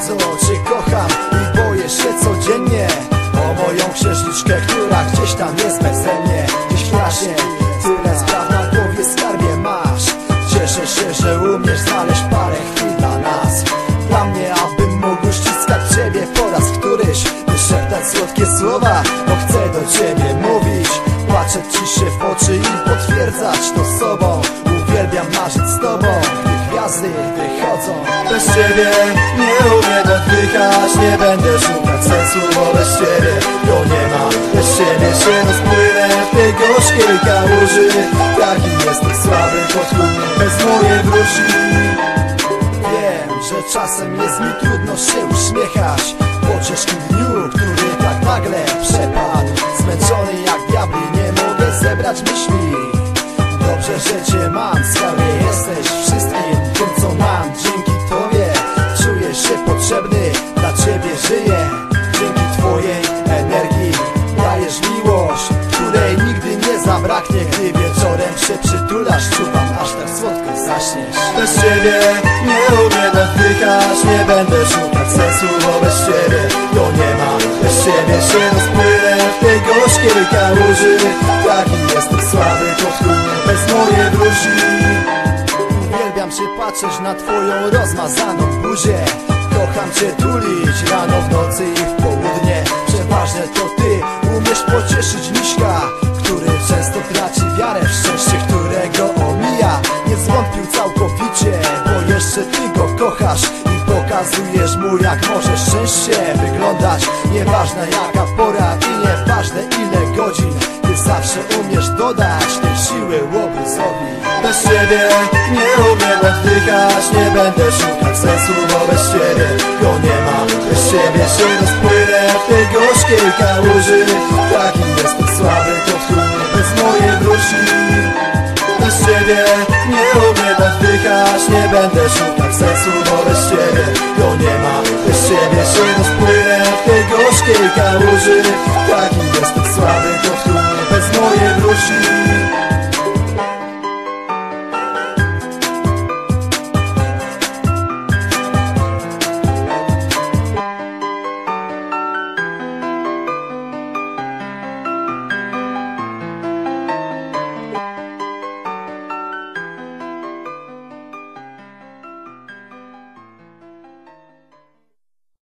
bardzo Cię kocham i boję się codziennie O moją księżniczkę, która gdzieś tam jest Gdzieś w klasie, tyle spraw na głowie skarbie masz. Cieszę się, że umiesz znaleźć parę chwil dla nas. Dla mnie, abym mógł ściskać Ciebie po raz któryś Wyszeptać słodkie słowa, bo chcę do Ciebie mówić. Patrzeć Ci się w oczy i potwierdzać to sobą. Uwielbiam marzyć z Tobą, gdy gwiazdy wychodzą. Bez Ciebie nie oddychać Nie będę szukać sensu, bo bez Ciebie go nie ma. Bez Ciebie się rozpłynę w tej gorzkiej kałuży Taki jesteś słaby, podchód bez mojej wróci Wiem, że czasem jest mi trudno się uśmiechać Po ciężkim dniu, który tak nagle przepadł Zmęczony jak diabli, nie mogę zebrać myśli. Dobrze, że Cię mam, gdy wieczorem się przytulasz Czuwam aż tak słodko zaśniesz. Bez Ciebie nie umiem oddychać Nie będę szukać sensu, bo bez Ciebie go nie ma. Bez Ciebie się rozpłynę w tej gorzkiej kałuży. Taki jesteś słaby, to bez mojej wróci Uwielbiam się patrzeć na twoją rozmazaną buzię. Kocham cię tulić rano, w nocy i zwątpił całkowicie, bo jeszcze ty go kochasz I pokazujesz mu jak może szczęście wyglądać. Nieważne jaka pora i nieważne ile godzin. Ty zawsze umiesz dodać tej siły łobuzowi. Bez ciebie nie umiem oddychać. Nie będę szukać sensu, bo bez ciebie go nie ma. Bez ciebie się rozpłynę w tej gorzkiej kałuży Taki jestem słaby, to twój bez mojej wróci bez ciebie nie umiem oddychać Nie będę szukać sensu, bo bez ciebie go nie ma. Bez ciebie się rozpłynę w tej gorzkiej kałuży. Taki jestem słaby, to twój bez mojej wróci